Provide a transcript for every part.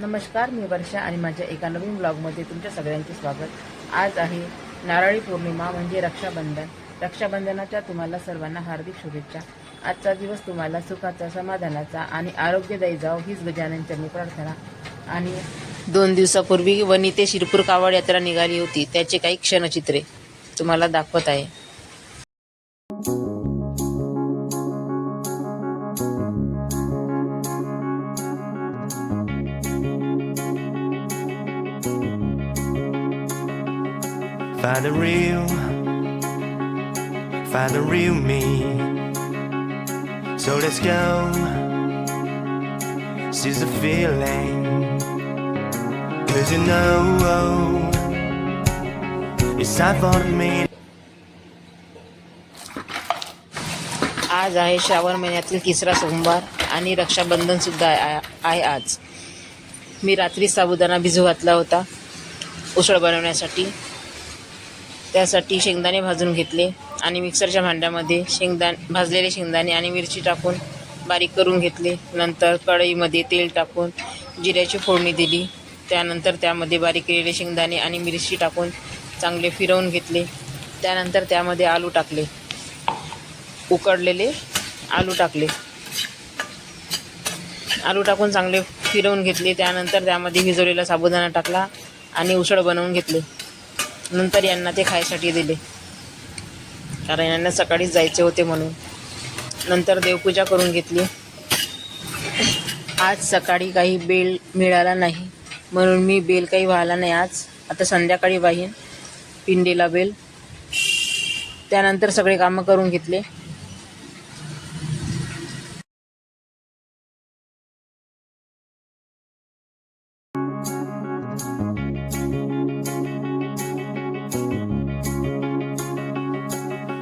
नमस्कार मी वर्षा आणि माझ्या एका नवीन ब्लॉगमध्ये तुमच्या सगळ्यांचे स्वागत. आज आहे नारळी पौर्णिमा म्हणजे रक्षाबंधन. रक्षाबंधनाच्या तुम्हाला सर्वांना हार्दिक शुभेच्छा. आजचा दिवस तुम्हाला सुखाचा समाधानाचा आणि आरोग्यदायी जाव हीच गजाननच्या मी प्रार्थना. आणि दोन दिवसापूर्वी वनी ते शिरपूर कावड यात्रा निघाली होती त्याचे काही क्षणचित्रे तुम्हाला दाखवत आहे. Find the real, find the real me. So let's go. Seize the feeling. Cause you know it's time for me. आज आहे श्रावण महिन्यातील तिसरा सोमवार आणि रक्षाबंधन सुद्धा आहे आहे आज मी रात्री साबुदाणा भिजू घातला होता उसळ बनवण्यासाठी त्यासाठी शेंगदाणे भाजून घेतले आणि मिक्सरच्या भांड्यामध्ये शेंगदाण भाजलेले शेंगदाणे आणि मिरची टाकून बारीक करून घेतले. नंतर कढईमध्ये तेल टाकून जिऱ्याची फोडणी दिली. त्यानंतर त्यामध्ये बारीक केलेले शेंगदाणे आणि मिरची टाकून चांगले फिरवून घेतले. त्यानंतर त्यामध्ये आलू टाकले. उकडलेले आलू टाकले. आलू टाकून चांगले फिरवून घेतले. त्यानंतर त्यामध्ये भिजवलेला साबुदाणा टाकला आणि उसळ बनवून घेतले. नंतर यांना ते खायसाठी दिले. कारण यांना सकाळीच जायचे होते म्हणून. नंतर देवपूजा करून घेतली. आज सकाळी काही बेल मिळाला नाही. म्हणून मी बेल काही व्हायला नाही आज. आता संध्याकाळी वाहीन. पिंडीला बेल. त्यानंतर सगळे कामं करून घेतले.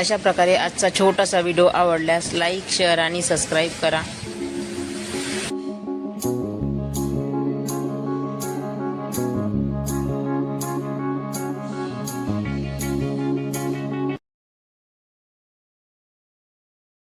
अशा प्रकारे आजचा छोटासा व्हिडिओ आवडल्यास लाईक शेअर आणि सबस्क्राईब करा.